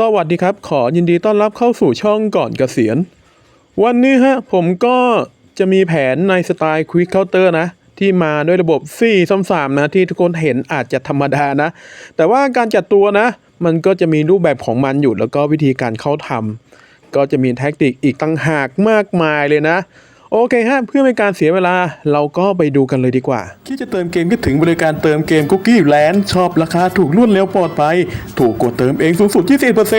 สวัสดีครับ ขอยินดีต้อนรับเข้าสู่ช่องก่อนเกษียณ วันนี้ฮะผมก็จะมีแผนในสไตล์ Quick Counter นะ ที่มาด้วยระบบ4 3 3นะ ที่ทุกคนเห็นอาจจะธรรมดานะ แต่ว่าการจัดตัวนะ มันก็จะมีรูปแบบของมันอยู่แล้วก็วิธีการเข้าทำก็จะมีแท็กติกอีกตั้งหากมากมายเลยนะ โอเคฮะเพื่อไม่การเสียเวลาเราก็ไปดูกันเลยดีกว่า คิดจะเติมเกมก็ถึงบริการเติมเกมคุกกี้แลนด์ชอบราคาถูกรวดเร็วปลอดภัย ถูกกว่าเติมเองสูงสุด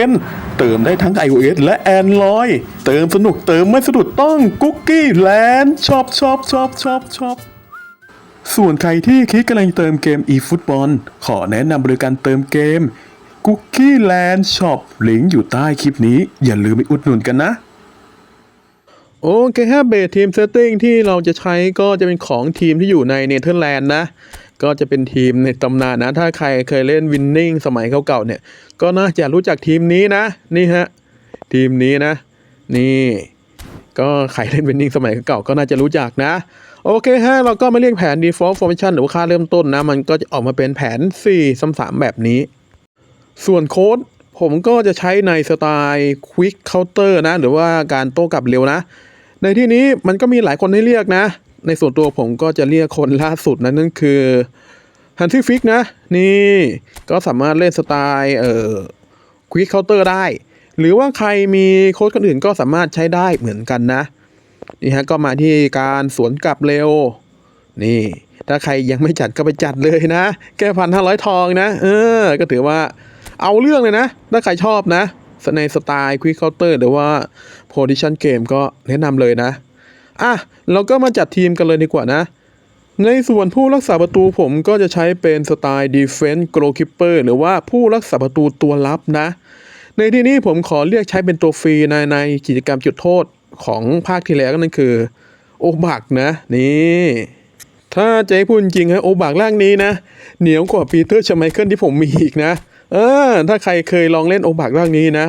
20%เติมได้ทั้ง iOS และ Android เติมสนุกเติมไม่สะดุดต้องคุกกี้แลนด์ชอบชอบชอบชอบชอบส่วนใครที่คิดกำลังเติมเกม eFootball ขอแนะนำบริการเติมเกม Cookie Land Shop ลิงก์อยู่ใต้คลิปนี้ อย่าลืมไปอุดหนุนกันนะ โอเคฮะเบสทีมเซตติ้งที่เราจะใช้ก็จะเป็นของทีมที่อยู่ในเนเธอร์แลนด์นะ ก็จะเป็นทีมในตำนานนะ ถ้าใครเคยเล่นวินนิ่งสมัยเก่าๆเนี่ย ก็น่าจะรู้จักทีมนี้นะ นี่ฮะ ทีมนี้นะ นี่ ก็ใครเล่นวินนิ่งสมัยเก่าก็น่าจะรู้จักนะ โอเคฮะ เราก็มาเรียกแผน default formation หรือว่าค่าเริ่มต้นนะ มันก็จะออกมาเป็นแผน4 3 3แบบนี้ ส่วนโค้ดผมก็จะใช้ในสไตล์ Quick Counter นะ หรือว่าการโต้กลับเร็วนะ ในที่นี้มันก็มีหลายคนให้เรียกนะ ในส่วนตัวผมก็จะเรียกคนล่าสุดนะนั่นคือฮันซี่ฟิกนะ นี่ก็สามารถเล่นสไตล์เอ่อ Quick Counter ได้ หรือว่าใครมีโค้ดคนอื่นก็สามารถใช้ได้เหมือนกันนะนี่ฮะก็มาที่การสวนกลับเร็ว นี่ ถ้าใครยังไม่จัดก็ไปจัดเลยนะแค่พันห้าร้อยทองนะ เออ ก็ถือว่าเอาเรื่องเลยนะ ถ้าใครชอบนะ ในสไตล์ Quick Counter หรือว่า Position Game ก็แนะนำเลยนะ อะ เราก็มาจัดทีมกันเลยดีกว่านะ ในส่วนผู้รักษาประตูผมก็จะใช้เป็นสไตล์ Defense Goalkeeper หรือว่าผู้รักษาประตูตัวลับนะ ในที่นี้ผมขอเรียกใช้เป็นตัวฟรีในในกิจกรรมจุดโทษของภาคที่แล้วนั่นคือ โอบักนะ นี่ถ้าจะให้พูดจริงฮะโอบักร่างนี้นะ เหนียวกว่าปีเตอร์ชไมเคิลที่ผมมีอีกนะ เออ ถ้าใครเคยลองเล่นโอบักร่างนี้นะ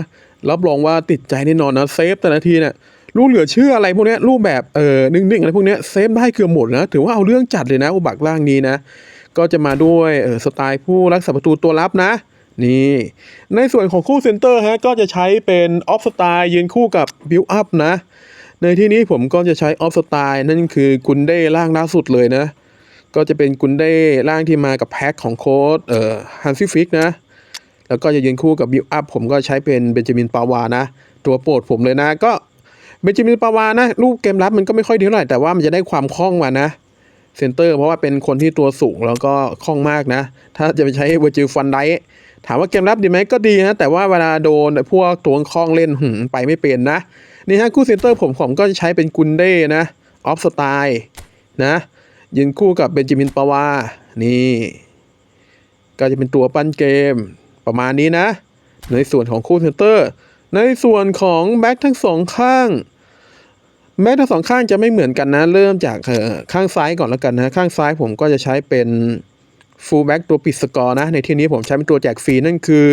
รับรองว่าติดใจแน่นอนนะ เซฟแต่ละทีเนี่ยรูปเหลือเชื่ออะไรพวกนี้รูปแบบเออนิ่งๆอะไรพวกนี้เซฟได้เกือบหมดนะ ถือว่าเอาเรื่องจัดเลยนะโอบักร่างนี้นะ ก็จะมาด้วยเออสไตล์ผู้รักษาประตูตัวรับนะนี่ในส่วนของคู่เซนเตอร์ฮะก็จะใช้เป็นออฟสไตล์ยืนคู่กับบิวอัพนะ ในที่นี้ผมก็จะใช้ออฟสไตล์นั่นคือกุนเด้ร่างล่าสุดเลยนะ ก็จะเป็นกุนเด้ร่างที่มากับแพ็คของโค้ดเอ่อฮันซี่ฟิกนะ แล้วก็จะยืนคู่กับบิวอัพผมก็ใช้เป็นเบนจามินปาวานะ ตัวโปรดผมเลยนะ ก็เบนจามินปาวานะรูปเกมรับมันก็ไม่ค่อยดีเท่าไหร่แต่ว่ามันจะได้ความคล่องมานะเซนเตอร์เพราะว่าเป็นคนที่ตัวสูงแล้วก็คล่องมากนะ ถ้าจะไปใช้เวอร์จิลฟันไดถามว่าเกมรับดีไหมก็ดีนะ แต่ว่าเวลาโดนพวกตัวคล่องเล่นหึไปไม่เป็นนะ นี่ฮะคู่เซนเตอร์ผมผมก็จะใช้เป็นกุนเด้นะออฟสไตล์นะยืนคู่กับเบนจามินปาวานี่ ก็จะเป็นตัวปั้นเกม ประมาณนี้นะ ในส่วนของคู่เซนเตอร์ ในส่วนของแบ็คทั้งสองข้างแม้ทั้งสองข้างจะไม่เหมือนกันนะ เริ่มจากข้างซ้ายก่อนแล้วกันนะข้างซ้ายผมก็จะใช้เป็นฟูลแบ็กตัวปิดสกอร์นะ ในที่นี้ผมใช้เป็นตัวแจกฟรีนั่นคือ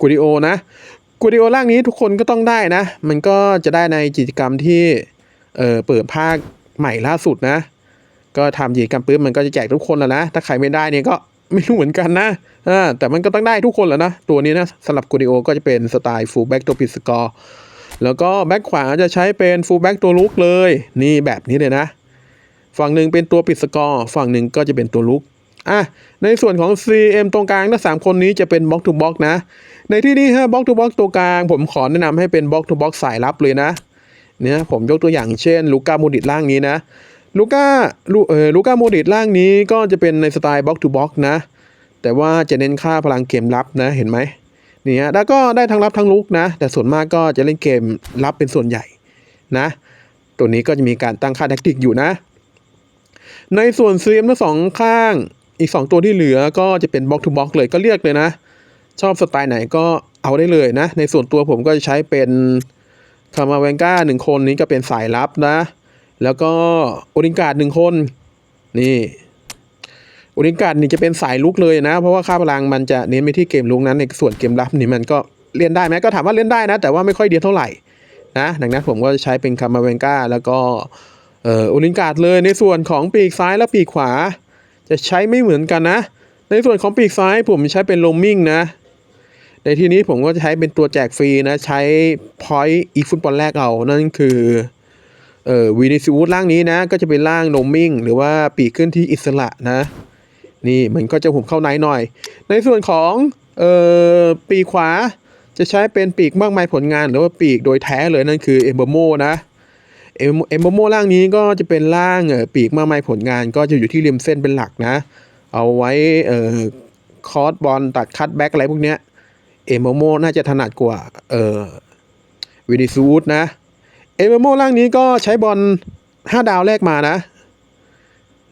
กูดิโอนะกูดิโอร่างนี้ทุกคนก็ต้องได้นะ มันก็จะได้ในกิจกรรมที่เเปิดภาคใหม่ล่าสุดนะ ก็ทำกิจกรรมปุ๊บมันก็จะแจกทุกคนแล้วนะ ถ้าใครไม่ได้เนี่ยก็ ไม่รู้เหมือนกันนะอ่าแต่มันก็ต้องได้ทุกคนแหล้วนะ ตัวนี้นะสำหรับกูดิโอก็จะเป็นสไตล์ฟูลแบ็กตัวปิดสกอร์ แล้วก็แบ็คขวาจะใช้เป็นฟูลแบ็กตัวลุกเลย นี่แบบนี้เลยนะ ฝั่งหนึ่งเป็นตัวปิดสกอร์ ฝั่งหนึ่งก็จะเป็นตัวลุกอะในส่วนของ CM ตรงกลางทั้งสามคนนี้จะเป็นบล็อกทูบล็อกนะ ในที่นี้ฮะบล็อกทูบล็อกตัวกลาง ผมขอแนะนำให้เป็นบล็อกทูบล็อกสายลับเลยนะ เนี่ยผมยกตัวอย่างเช่นลูก้าโมดิตล่างนี้นะ ลูก้าลูเออลูก้าโมดิตล่างนี้ก็จะเป็นในสไตล์บล็อกทูบล็อกนะ แต่ว่าจะเน้นค่าพลังเกมรับนะเห็นไหมนี่ฮะแล้วก็ได้ทั้งรับทั้งลุกนะ แต่ส่วนมากก็จะเล่นเกมรับเป็นส่วนใหญ่นะ ตัวนี้ก็จะมีการตั้งค่าแท็กติกอยู่นะ ในส่วน CM ทั้งสองข้างอีก 2 ตัวที่เหลือก็จะเป็นบล็อกทูบล็อกเลยก็เรียกเลยนะ ชอบสไตล์ไหนก็เอาได้เลยนะ ในส่วนตัวผมก็จะใช้เป็นคามาเวนก้าหนึ่งคนนี้ก็เป็นสายลับนะ แล้วก็โอริงการ์ดหนึ่งคน นี่โอริงการ์ดนี่จะเป็นสายลุกเลยนะ เพราะว่าค่าพลังมันจะเน้นไปที่เกมลุกนั้นในส่วนเกมรับนี่มันก็เล่นได้ไหมก็ถามว่าเล่นได้นะ แต่ว่าไม่ค่อยเดียเท่าไหร่นะดังนั้นผมก็จะใช้เป็นคามาเวนกาแล้วก็เอ่อโอริงการ์ดเลยในส่วนของปีกซ้ายและปีกขวา จะใช้ไม่เหมือนกันนะ ในส่วนของปีกซ้ายผมใช้เป็นโลมมิ่งนะในที่นี้ผมก็จะใช้เป็นตัวแจกฟรีนะ ใช้พอยต์อีฟุตบอลแรกเอานั่นคือ เอ่อวีนิซิวูดร่างนี้นะ ก็จะเป็นร่างโนมิงหรือว่าปีกเคลื่อนที่อิสระนะ นี่มันก็จะหุบเข้าในหน่อย ในส่วนของเอ่อปีกขวาจะใช้เป็นปีกมากมายผลงาน หรือว่าปีกโดยแท้เลยนั่นคือเอมเบโมนะเอ็มเอ็มโบโมร่างนี้ก็จะเป็นร่างเอ่อปีกมากมายผลงาน ก็จะอยู่ที่ริมเส้นเป็นหลักนะ เอาไว้เอ่อคอร์สบอลตัดคัตแบ็กอะไรพวกเนี้ยเอ็มโบโมน่าจะถนัดกว่าเอ่อวินิซูดนะ เอ็มโบโมร่างนี้ก็ใช้บอล5 ดาวแรกมานะ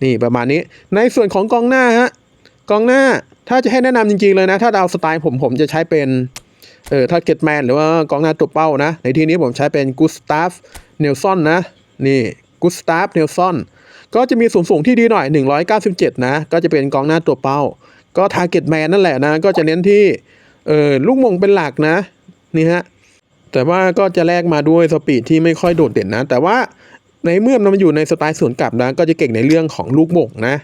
นี่ประมาณนี้ ในส่วนของกองหน้าฮะ กองหน้าถ้าจะให้แนะนำจริงๆเลยนะ ถ้าดาวสไตล์ผมผมจะใช้เป็นเออทาร์เก็ตแมนหรือว่ากองหน้าตัวเป้านะ ในที่นี้ผมใช้เป็นกุสตาฟเนลซอนนะ นี่กุสตาฟเนลซอนก็จะมีสูงสูงที่ดีหน่อย 197 นะ ก็จะเป็นกองหน้าตัวเป้า ก็ทาร์เก็ตแมนนั่นแหละนะ ก็จะเน้นที่เออลูกมงเป็นหลักนะ นี่ฮะ แต่ว่าก็จะแลกมาด้วยสปีดที่ไม่ค่อยโดดเด่นนะ แต่ว่าในเมื่อมันอยู่ในสไตล์สวนกลับนะ ก็จะเก่งในเรื่องของลูกหม่งนะ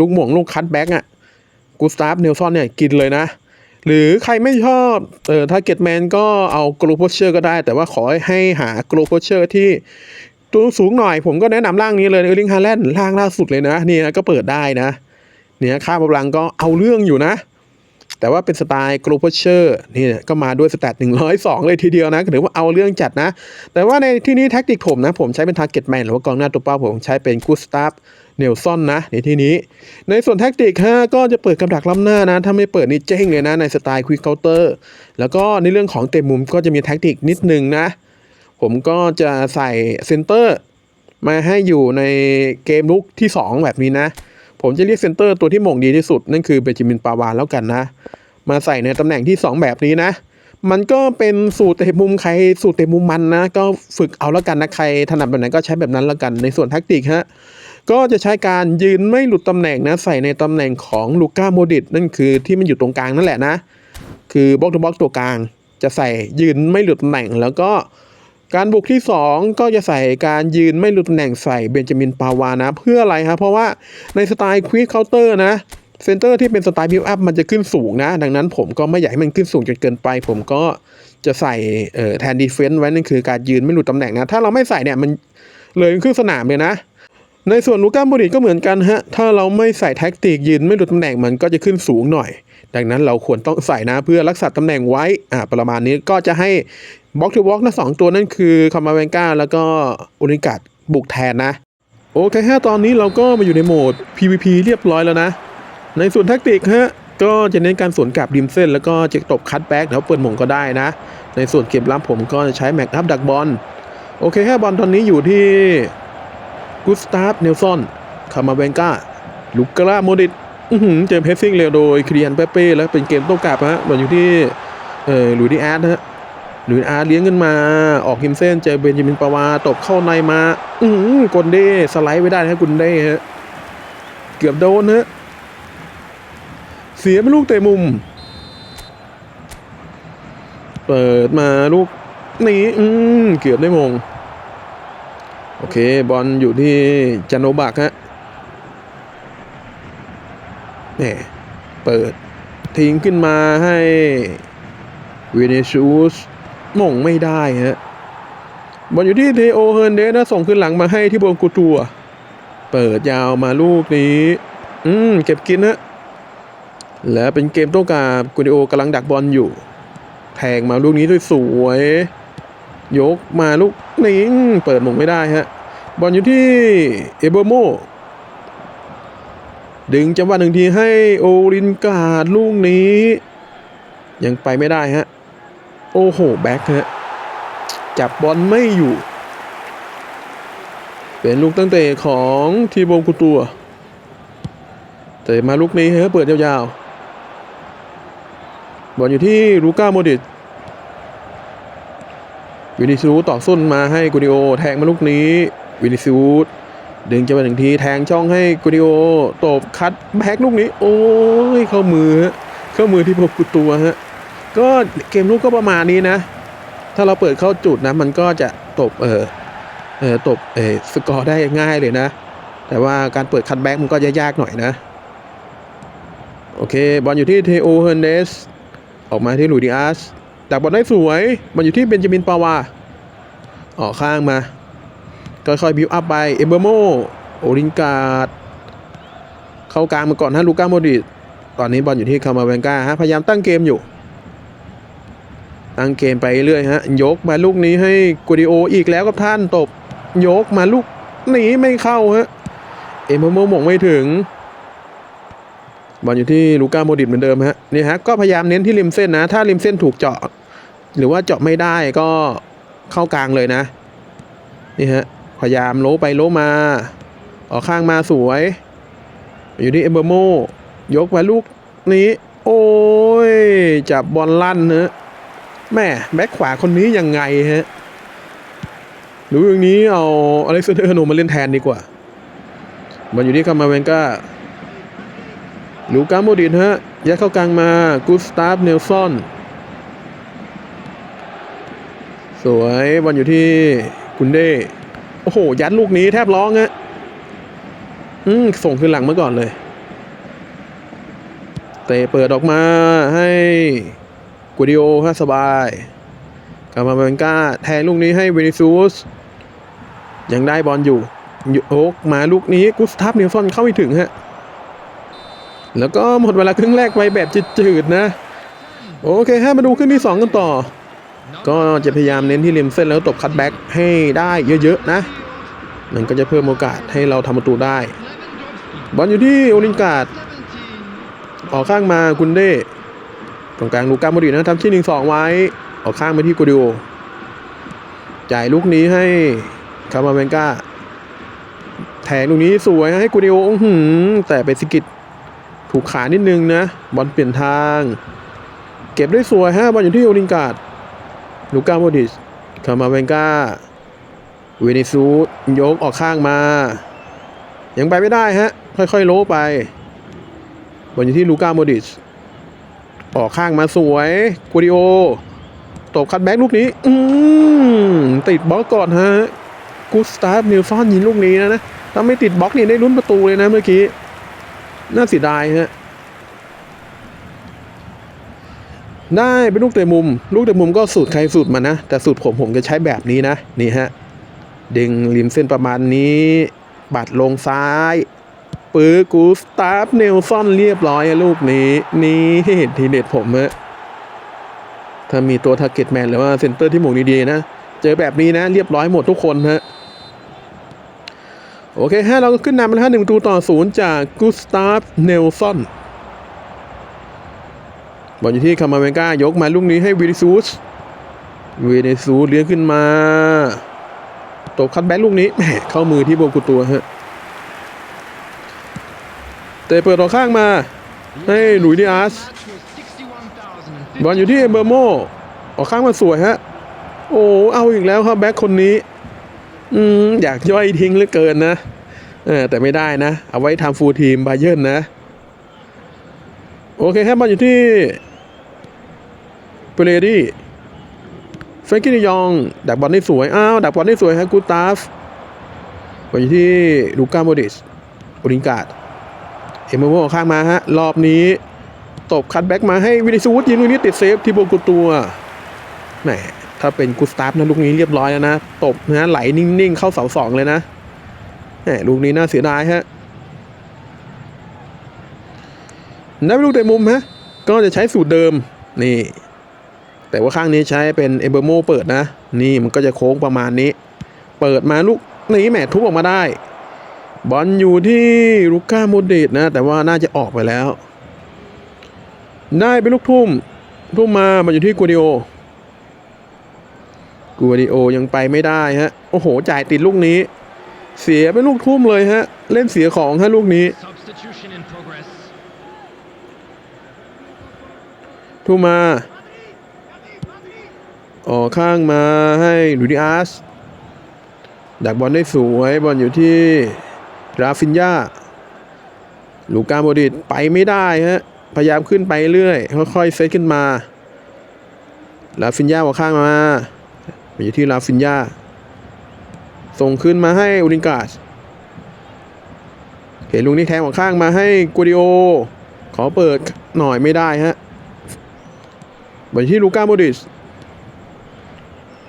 ลูกหม่งลูกคัตแบ็กอะกูสตาฟเนลซอนเนี่ยกินเลยนะ หรือใครไม่ชอบเอ่อทาร์เก็ตแมนก็เอาโกลโพเชอร์ก็ได้ แต่ว่าขอให้หาโกลโพเชอร์ที่ตัวสูงหน่อยผมก็แนะนำร่างนี้เลยเออร์ลิงฮาแลนด์ร่างล่าสุดเลยนะ นี่นะก็เปิดได้นะ เนี่ยค่าพลังก็เอาเรื่องอยู่นะ แต่ว่าเป็นสไตล์โกลโพเชอร์นี่ก็มาด้วยสแตท102 เลยทีเดียวนะถือว่าเอาเรื่องจัดนะ แต่ว่าในที่นี้แท็กติกผมนะ ผมใช้เป็นทาร์เก็ตแมนหรือว่ากองหน้าตัวเป้าผมใช้เป็นกูสตาฟเนลซอนนะในที่นี้ ในส่วนแท็กติกฮะก็จะเปิดกำดักล้ำหน้านะ ถ้าไม่เปิดนี่เจ๊งเลยนะในสไตล์ควิกเคาน์เตอร์แล้วก็ในเรื่องของเตะมุมก็จะมีแท็กติกนิดนึงนะ ผมก็จะใส่เซนเตอร์มาให้อยู่ในเกมลุกที่ 2 แบบนี้นะ ผมจะเรียกเซนเตอร์ตัวที่มงดีที่สุด นั่นคือเบจิมินปาวานแล้วกันนะ มาใส่ในตำแหน่งที่ 2 แบบนี้นะ มันก็เป็นสูตรเตะมุมใครสูตรเตะมุมมันนะ ก็ฝึกเอาแล้วกันนะใครถนัดแบบไหนก็ใช้แบบนั้นแล้วกันในส่วนแท็กติกฮะก็จะใช้การยืนไม่หลุดตำแหน่งนะใส่ในตำแหน่งของลูก้าโมดิตนั่นคือที่มันอยู่ตรงกลางนั่นแหละนะ คือบล็อกทูบล็อกตัวกลาง จะใส่ยืนไม่หลุดตำแหน่งแล้วก็ การบุกที่ 2 ก็จะใส่การยืนไม่หลุดตำแหน่งใส่เบนจามินปาวานะ เพื่ออะไรครับเพราะว่าในสไตล์ควิกเคาน์เตอร์นะเซนเตอร์ที่เป็นสไตล์บิวอัพมันจะขึ้นสูงนะ ดังนั้นผมก็ไม่อยากให้มันขึ้นสูงจนเกินไป ผมก็จะใส่แทนดีเฟนต์ไว้นั่นคือการยืนไม่หลุดตำแหน่งนะ ถ้าเราไม่ใส่เนี่ยมันเลยครึ่งสนามเลยนะ ในส่วนลูก้าโมดริตก็เหมือนกันฮะ ถ้าเราไม่ใส่แท็กติกยืนไม่หลุดตำแหน่งมันก็จะขึ้นสูงหน่อย ดังนั้นเราควรต้องใส่นะเพื่อรักษาตำแหน่งไว้อ่าประมาณนี้ก็จะให้ บล็อกทูบล็อกนะสองตัวนั่นคือคามาเวนกาแล้วก็อุนิกัดบุกแทนนะ โอเคฮะตอนนี้เราก็มาอยู่ในโหมด PVP เรียบร้อยแล้วนะ ในส่วนแท็กติกฮะก็จะเน้นการสวนกลับริมเส้น แล้วก็จะตบคัตแบ็กแล้วเปิดหม่งก็ได้นะ ในส่วนเก็บรับผมก็จะใช้แม็กอัพดักบอลโอเคฮะบอลตอนนี้อยู่ที่กุสตาฟเนลซอนคามาเวนกาลูกกราโมดิตอื้อหือเจมเพสซิ่งเร็วโดยครียนเปเป้แล้วเป็นเกมโต้กลับฮะบอลอยู่ที่เออหลุยดีอาร์ตฮะ หลุยดีอาเลี้ยงขึ้นมา ออกฮิมเส้นเจอเบนจามินปาวาตบเข้าในมา อื้อหือกลเด้สไลด์ไว้ได้ฮะกุนเด้ฮะเกือบโดนฮะเสียเป็นลูกเตะมุม เปิดมาลูกนี้อืมเกือบได้มง โอเค บอลอยู่ที่จานโนบักฮะนี่เปิดทิ้งขึ้นมาให้วินิชูส มงไม่ได้ฮะบอลอยู่ที่เทโอเฮิร์นเดสนะส่งขึ้นหลังมาให้ที่บนกูตัว เปิดยาวมาลูกนี้ อืม เก็บกินฮะและเป็นเกมโต้กาบกูดิโอกำลังดักบอลอยู่ แทงมาลูกนี้ด้วยสวย ยกมาลูกนี้เปิดมงไม่ได้ฮะ บอลอยู่ที่เอเบอร์โมดึงจังหวะหนึ่งทีให้โอรินกาดลูกนี้ ยังไปไม่ได้ฮะ โอ้โห แบ็คฮะ จับบอลไม่อยู่ เป็นลูกตั้งเตะของทีโบกุตัว เตะมาลูกนี้ฮะ เปิดยาวๆ บอลอยู่ที่ลูก้าโมดิตวินิซูต่อส้นมาให้กูดิโอ แทงมาลูกนี้วินิซูดึงจะมาหนึ่งทีแทงช่องให้กูดิโอตบคัดแบ็กลูกนี้ โอ้ยเข้ามือเข้ามือที่พบกุตัวฮะ ก็เกมลูกก็ประมาณนี้นะ ถ้าเราเปิดเข้าจุดนะ มันก็จะตบเออเออตบเออสกอร์ได้ง่ายเลยนะ แต่ว่าการเปิดคัดแบ็กมันก็จะยากหน่อยนะ โอเค บอลอยู่ที่เทโอเฮร์เนสออกมาที่หลุยดิอาสดักบอลได้สวย มันอยู่ที่เบนจามินปาวา ออกข้างมา ค่อยๆบิวอัพไป เอเบอร์โม โอรินการ์ด เข้ากลางมาก่อนฮะลูก้าโมดิตตอนนี้บอลอยู่ที่คามาเวนกาฮะ พยายามตั้งเกมอยู่ ตั้งเกมไปเรื่อยฮะยกมาลูกนี้ให้กูดิโออีกแล้วกับท่านตบ ยกมาลูกนี้ไม่เข้าฮะเอเบอร์โมหมงไม่ถึงบอลอยู่ที่ลูก้าโมดิตเหมือนเดิมฮะนี่ฮะก็พยายามเน้นที่ริมเส้นนะ ถ้าริมเส้นถูกเจาะ หรือว่าเจาะไม่ได้ก็เข้ากลางเลยนะนี่ฮะพยายามโลไปโลมาออกข้างมาสวย อยู่ที่เอมเบอร์โมยกมาลูกนี้ โอ้ยจับบอลลั่นเนอะ แม่แบ็คขวาคนนี้ยังไงฮะหรืออย่างนี้เอาอเล็กซานเดอร์โนมาเล่นแทนดีกว่าบอลอยู่ที่คามาเวนกาลูก้าโมดินฮะยัดเข้ากลางมากูสตาฟเนลซอนสวยบอลอยู่ที่กุนเด้โอ้โห ยัดลูกนี้แทบร้องฮะอืมส่งขึ้นหลังมาก่อนเลยเตะเปิดออกมาให้ กูดิโอฮะสบายกลับมาเบนก้าแทนลูกนี้ให้เวนิซูสยังได้บอลอยู่โอ๊กมาลูกนี้กุสทัฟเนลซอนเข้าไม่ถึงฮะ แล้วก็หมดเวลาครึ่งแรกไปแบบจืดๆนะ โอเคฮะมาดูครึ่งที่ 2 กันต่อ ก็จะพยายามเน้นที่ริมเส้นแล้วตบคัตแบ็กให้ได้เยอะๆนะมันก็จะเพิ่มโอกาสให้เราทำประตูได้ บอลอยู่ที่โอลินการ์ดออกข้างมากุนเด้ ตรงกลางลูก้าโมดริตนะทำที่หนึ่งสองไว้ออกข้างไปที่กูดิโอจ่ายลูกนี้ให้คาร์มาเวนกาแทงลูกนี้สวยให้กูดิโออื้อหือแต่ไปสกิดถูกขานิดนึงนะ บอลเปลี่ยนทาง เก็บได้สวยฮะบอลอยู่ที่โอลินการ์ดลูก้าโมดิชคาร์มาเวนกาเวนิซูสยกออกข้างมา ยังไปไม่ได้ฮะ ค่อยๆ โลไปบอลอยู่ที่ลูก้าโมดิช ออกข้างมาสวยกูดิโอตบคัดแบ็กลูกนี้ อืติดบล็อกก่อนฮะกูสตาฟนิวซอนยิงลูกนี้นะนะถ้าไม่ติดบล็อกนี่ได้ลุ้นประตูเลยนะเมื่อกี้ น่าเสียดายฮะได้เป็นลูกเตะมุม ลูกเตะมุมก็สูตรใครสูตรมันนะ แต่สูตรผมผมจะใช้แบบนี้นะ นี่ฮะดึงริมเส้นประมาณนี้ บัดลงซ้าย ปื้อกูสตาฟเนลซอนเรียบร้อยลูกนี้ นี่ทีเด็ดผมฮะถ้ามีตัวทาร์เก็ตแมนหรือว่าเซนเตอร์ที่หมงดีๆนะ เจอแบบนี้นะ เรียบร้อยหมดทุกคนฮะโอเคฮะเราก็ขึ้นนำมาแล้วฮะหนึ่งประตูต่อศูนย์จากกูสตาฟเนลซอนบอลอยู่ที่คามาเวนกายกมาลูกนี้ให้วินิซูสวินิซูสเลี้ยงขึ้นมาตบคัดแบ็ลูกนี้แหมเข้ามือที่โบกุตัวฮะ เตะเปิดออกข้างมา ให้หลุยส์ดิอาสบอลอยู่ที่เอเบอร์โมออกข้างมาสวยฮะ โอ้เอาอีกแล้วครับแบ็คคนนี้ อืมอยากย่อยทิ้งเหลือเกินนะเออแต่ไม่ได้นะ เอาไว้ทำฟูลทีมบาเยิร์นนะ โอเคครับบอลอยู่ที่เปเรดี้เฟรนกี้ดิยอง ดักบอลได้สวย อ้าว ดักบอลได้สวยฮะกูตาฟบอลอยู่ที่ลูก้าโมดิสโอริงการ์ด เอมเบอร์โมข้างมาฮะ รอบนี้ ตบคัตแบ็กมาให้วินิซูสยิงลูกนี้ติดเซฟที่โบกุตัวแหมถ้าเป็นกูสตาฟนะลูกนี้เรียบร้อยแล้วนะ ตบนะไหลนิ่งๆ เข้าเสาสองเลยนะแหมลูกนี้น่าเสียดายฮะได้ลูกเตะมุมฮะ ก็จะใช้สูตรเดิมนี่ แต่ว่าข้างนี้ใช้เป็นเอเบอร์โมเปิดนะ นี่มันก็จะโค้งประมาณนี้ เปิดมาลูกนี้แหมทุบออกมาได้ บอลอยู่ที่ลูก้าโมดริตนะ แต่ว่าน่าจะออกไปแล้ว ได้เป็นลูกทุ่ม ทุ่มมามาอยู่ที่กัวดิโอกัวดิโอยังไปไม่ได้ฮะ โอ้โห จ่ายติดลูกนี้ เสียเป็นลูกทุ่มเลยฮะ เล่นเสียของฮะลูกนี้ Substitution in progress. ทูมา ออกข้างมาให้ลูดิอาสดักบอลได้สวยบอลอยู่ที่ ราฟินยาลูกาโมดิตไปไม่ได้ฮะ พยายามขึ้นไปเรื่อย ค่อยๆเซตขึ้นมาราฟินยาออกข้างมามาอยู่ที่ราฟินยาส่งขึ้นมาให้อูรินการ์สเห็นลุงนี่แทงออกข้างมาให้กูดิโอ ขอเปิดหน่อยไม่ได้ฮะบอลที่ลูก้าโมดริช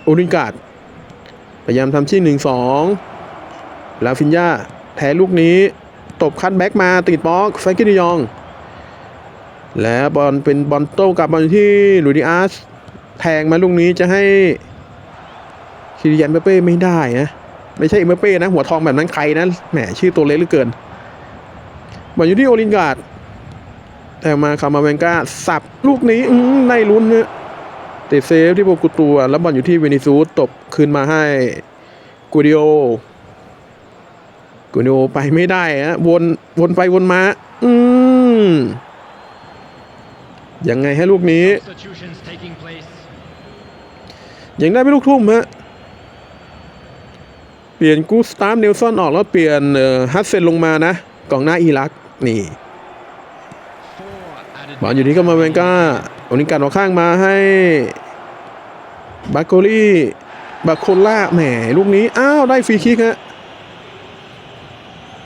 โอริงการ์ดพยายามทำที่หนึ่งสองลาฟินยา แพ้ลูกนี้ตบคัดแบ็กมาติดบล็อกไฟกินยอง และบอลเป็นบอลโต้กลับบอลที่ลูดิอาสแทงมาลูกนี้จะให้คิริยันเปเป้ไม่ได้นะไม่ใช่เมเป้นะ หัวทองแบบนั้นใครนะแหมชื่อตัวเล็กเหลือเกินบอลอยู่ที่โอลินการ์ดแต่มาคามาเวนกาสับลูกนี้ในลุ้นนะติดเซฟที่โบกุตัว แล้วบอลอยู่ที่เวนิซูสตบคืนมาให้กูดิโอ กูดิโอไปไม่ได้ฮะวนวนไปวนมา อืมยังไงให้ลูกนี้ Substitutions taking place. ยังได้ไม่ลูกทุ่มฮะเปลี่ยนกูสตาฟเนลสันออกแล้วเปลี่ยนเอ่อฮัสเซนลงมานะกองหน้าอิรักนี่ Four added บอลอยู่ที่ก็มาเวนก้าโอนิการออกข้างมาให้บาโกลี่บาโคล่าแหมลูกนี้ อ้าว ได้ฟรีคิกฮะ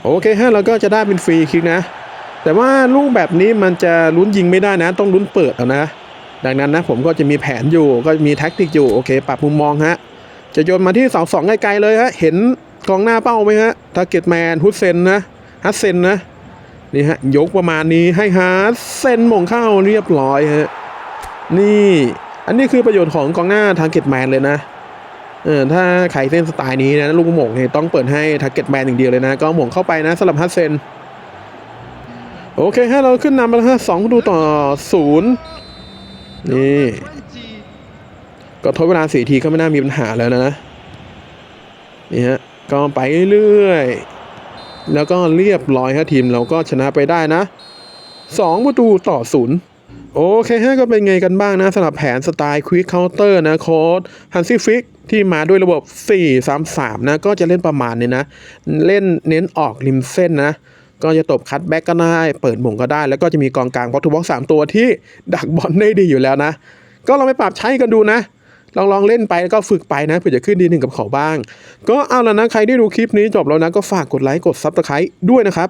โอเคฮะเราก็จะได้เป็นฟรีคิกนะ แต่ว่าลูกแบบนี้มันจะลุ้นยิงไม่ได้นะ ต้องลุ้นเปิดเอานะ ดังนั้นนะผมก็จะมีแผนอยู่ก็มีแท็กติกอยู่โอเคปรับมุมมองฮะจะโยนมาที่เสาสองไกลๆเลยฮะเห็นกองหน้าเป้าไหมฮะทาเก็ตแมนฮุสเซนนะฮัสเซนนะนี่ฮะยกประมาณนี้ให้ฮัสเซนมงเข้าเรียบร้อยฮะนี่ อันนี้คือประโยชน์ของกองหน้าทาเก็ตแมนเลยนะ เออถ้าใครเส้นสไตล์นี้นะลูกหม่งเนี่ยต้องเปิดให้ทาเก็ตแมนอย่างเดียวเลยนะ ก็หม่งเข้าไปนะสำหรับฮัสเซนโอเคฮะเราขึ้นนำไปแล้วฮะสองประตูต่อศูนย์นี่ก็ทดเวลาสี่ทีก็ไม่น่ามีปัญหาแล้วนะนี่ฮะก็ไปเรื่อยแล้วก็เรียบร้อยฮะทีมเราก็ชนะไปได้นะสองประตูต่อศูนย์โอเคฮะก็เป็นไงกันบ้างนะสำหรับแผนสไตล์ควิกเคาน์เตอร์นะโค้ดฮันซี่ฟิก ที่มาด้วยระบบ 4-3-3 นะ ก็จะเล่นประมาณนี้นะ เล่นเน้นออกริมเส้นนะ ก็จะตบคัตแบ็กก็ได้ เปิดหม่งก็ได้ แล้วก็จะมีกองกลางพอทูบ็อกสามตัวที่ดักบอลได้ดีอยู่แล้วนะ ก็ลองไปปรับใช้กันดูนะลองลองเล่นไปแล้วก็ฝึกไปนะเผื่อจะขึ้นดีหนึ่งกับเขาบ้าง ก็เอาละนะใครที่ดูคลิปนี้จบแล้วนะก็ฝากกดไลค์กดซับสไครต์ด้วยนะครับ